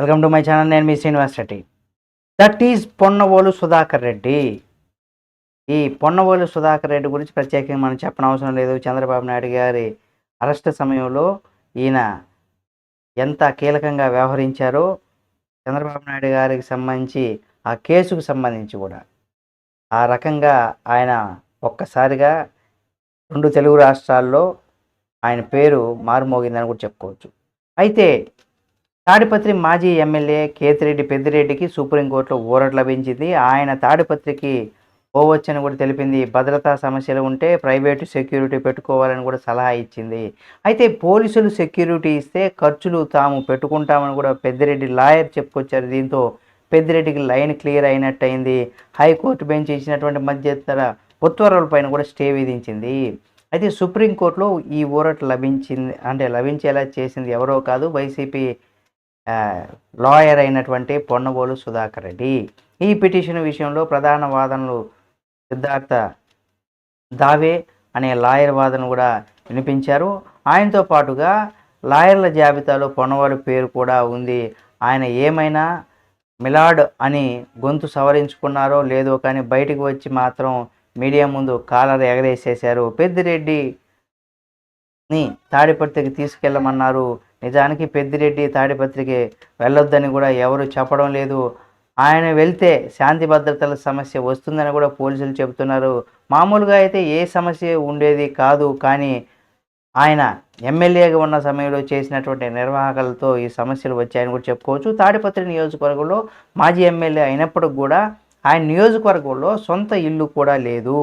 Welcome to my channel నేను మీ Srinivas Reddy. That is Ponnavolu Sudhakar Reddy. ఈ పొన్నవోలు సుధాకర్ రెడ్డి గురించి ప్రత్యేకంగా మనం చెప్పనవసరం లేదు. చంద్రబాబు నాయుడు గారి అరెస్ట్ సమయంలో ఈయన ఎంత కీలకంగా వ్యవహరించారో చంద్రబాబు నాయుడు గారికి సంబంధించి ఆ కేసుకు సంబంధించి కూడా. ఆ రకంగా ఆయన ఒక్కసారిగా రెండు తెలుగు రాష్ట్రాల్లో ఆయన పేరు మారుమోగిందని కూడా చెప్పుకోవచ్చు. అయితే తాడిపత్రి మాజీ ఎమ్మెల్యే కేతిరెడ్డి పెద్దిరెడ్డికి సుప్రీంకోర్టులో ఊరట లభించింది. ఆయన తాడిపత్రికి పోవచ్చని కూడా తెలిపింది. భద్రతా సమస్యలు ఉంటే ప్రైవేటు సెక్యూరిటీ పెట్టుకోవాలని కూడా సలహా ఇచ్చింది. అయితే పోలీసులు సెక్యూరిటీ ఇస్తే ఖర్చులు తాము పెట్టుకుంటామని కూడా పెద్దిరెడ్డి లాయర్ చెప్పుకొచ్చారు. దీంతో పెద్దిరెడ్డికి లైన్ క్లియర్ అయినట్టయింది. హైకోర్టు బెంచ్ ఇచ్చినటువంటి మధ్యంతర ఉత్తర్వులపైన కూడా స్టే విధించింది. అయితే సుప్రీంకోర్టులో ఈ ఊరట లభించింది అంటే లభించేలా చేసింది ఎవరో కాదు. వైసీపీ లాయర్ అయినటువంటి పొన్నబోలు సుధాకర్ రెడ్డి. ఈ పిటిషన్ విషయంలో ప్రధాన వాదనలు సిద్ధార్థ దావే అనే లాయర్ వాదన కూడా వినిపించారు. ఆయనతో పాటుగా లాయర్ల జాబితాలో పొన్నవాడు పేరు కూడా ఉంది. ఆయన ఏమైనా మిలాడ్ అని గొంతు సవరించుకున్నారో లేదో కానీ బయటికి వచ్చి మాత్రం మీడియా ముందు కాలర్ ఎగరేసేశారు. పెద్దిరెడ్డిని తాడిపత్రికి తీసుకెళ్ళమన్నారు. నిజానికి పెద్దిరెడ్డి తాడిపత్రికి వెళ్ళొద్దని కూడా ఎవరు చెప్పడం లేదు. ఆయన వెళ్తే శాంతి భద్రతల సమస్య వస్తుందని కూడా పోలీసులు చెబుతున్నారు. మామూలుగా అయితే ఏ సమస్య ఉండేది కాదు కానీ ఆయన ఎమ్మెల్యేగా ఉన్న సమయంలో చేసినటువంటి నిర్వాహకులతో ఈ సమస్యలు వచ్చాయని కూడా చెప్పుకోవచ్చు. తాడిపత్రి నియోజకవర్గంలో మాజీ ఎమ్మెల్యే అయినప్పటికి కూడా ఆయన నియోజకవర్గంలో సొంత ఇల్లు కూడా లేదు.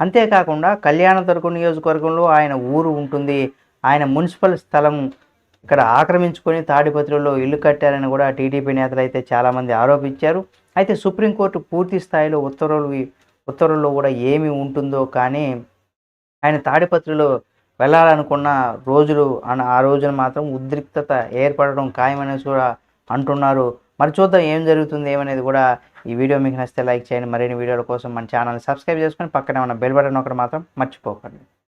అంతేకాకుండా కళ్యాణదుర్గం నియోజకవర్గంలో ఆయన ఊరు ఉంటుంది. ఆయన మున్సిపల్ స్థలం ఇక్కడ ఆక్రమించుకొని తాడిపత్రిలో ఇల్లు కట్టారని కూడా టీడీపీ నేతలు అయితే చాలామంది ఆరోపించారు. అయితే సుప్రీంకోర్టు పూర్తి స్థాయిలో ఉత్తర్వులు ఉత్తర్వుల్లో కూడా ఏమి ఉంటుందో కానీ ఆయన తాడిపత్రిలో వెళ్ళాలనుకున్న రోజులు ఆ రోజున మాత్రం ఉద్రిక్తత ఏర్పడడం ఖాయమనేసి కూడా అంటున్నారు. మరి చూద్దాం ఏం జరుగుతుంది ఏమనేది కూడా ఈ వీడియో మీకు నచ్చితే లైక్ చేయండి. మరిన్ని వీడియోల కోసం మన ఛానల్ని సబ్స్క్రైబ్ చేసుకొని పక్కనే ఉన్న బెల్ బటన్ ఒకటి మాత్రం మర్చిపోకండి.